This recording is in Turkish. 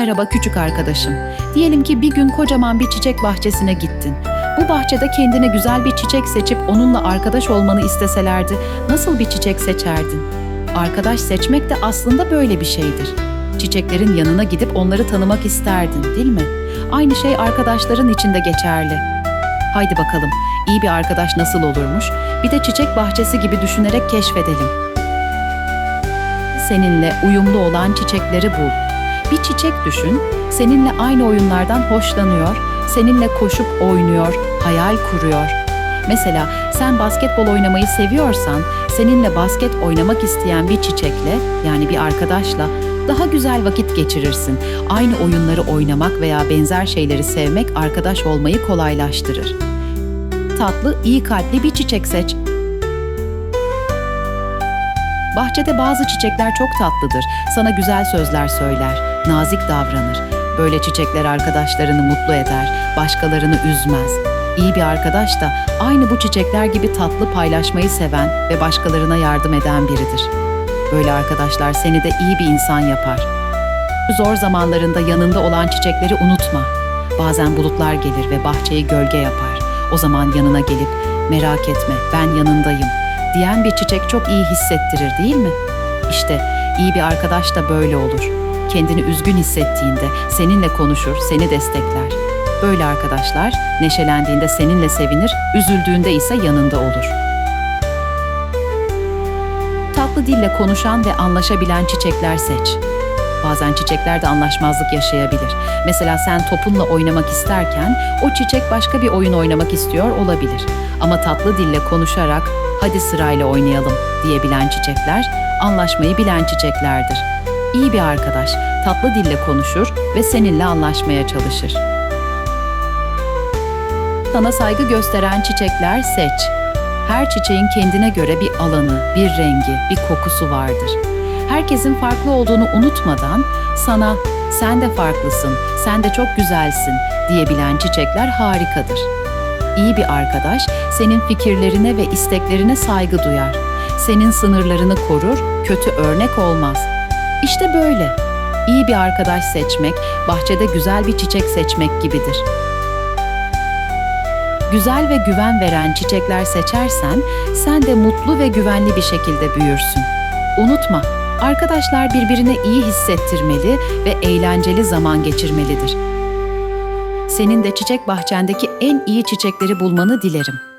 Merhaba küçük arkadaşım. Diyelim ki bir gün kocaman bir çiçek bahçesine gittin. Bu bahçede kendine güzel bir çiçek seçip onunla arkadaş olmanı isteselerdi nasıl bir çiçek seçerdin? Arkadaş seçmek de aslında böyle bir şeydir. Çiçeklerin yanına gidip onları tanımak isterdin, değil mi? Aynı şey arkadaşların için de geçerli. Haydi bakalım, iyi bir arkadaş nasıl olurmuş? Bir de çiçek bahçesi gibi düşünerek keşfedelim. Seninle uyumlu olan çiçekleri bul. Bir çiçek düşün, seninle aynı oyunlardan hoşlanıyor, seninle koşup oynuyor, hayal kuruyor. Mesela sen basketbol oynamayı seviyorsan, seninle basket oynamak isteyen bir çiçekle, yani bir arkadaşla daha güzel vakit geçirirsin. Aynı oyunları oynamak veya benzer şeyleri sevmek arkadaş olmayı kolaylaştırır. Tatlı, iyi kalpli bir çiçek seç. Bahçede bazı çiçekler çok tatlıdır. Sana güzel sözler söyler, nazik davranır. Böyle çiçekler arkadaşlarını mutlu eder, başkalarını üzmez. İyi bir arkadaş da aynı bu çiçekler gibi tatlı paylaşmayı seven ve başkalarına yardım eden biridir. Böyle arkadaşlar seni de iyi bir insan yapar. Zor zamanlarında yanında olan çiçekleri unutma. Bazen bulutlar gelir ve bahçeyi gölge yapar. O zaman yanına gelip merak etme ben yanındayım diyen bir çiçek çok iyi hissettirir değil mi? İşte iyi bir arkadaş da böyle olur. Kendini üzgün hissettiğinde seninle konuşur, seni destekler. Böyle arkadaşlar neşelendiğinde seninle sevinir, üzüldüğünde ise yanında olur. Tatlı dille konuşan ve anlaşabilen çiçekler seç. Bazen çiçekler de anlaşmazlık yaşayabilir. Mesela sen topunla oynamak isterken o çiçek başka bir oyun oynamak istiyor olabilir. Ama tatlı dille konuşarak hadi sırayla oynayalım diyebilen çiçekler anlaşmayı bilen çiçeklerdir. İyi bir arkadaş tatlı dille konuşur ve seninle anlaşmaya çalışır. Sana saygı gösteren çiçekler seç. Her çiçeğin kendine göre bir alanı, bir rengi, bir kokusu vardır. Herkesin farklı olduğunu unutmadan sana sen de farklısın, sen de çok güzelsin diyebilen çiçekler harikadır. İyi bir arkadaş senin fikirlerine ve isteklerine saygı duyar. Senin sınırlarını korur, kötü örnek olmaz. İşte böyle. İyi bir arkadaş seçmek, bahçede güzel bir çiçek seçmek gibidir. Güzel ve güven veren çiçekler seçersen sen de mutlu ve güvenli bir şekilde büyürsün. Unutma, arkadaşlar birbirine iyi hissettirmeli ve eğlenceli zaman geçirmelidir. Senin de çiçek bahçendeki en iyi çiçekleri bulmanı dilerim.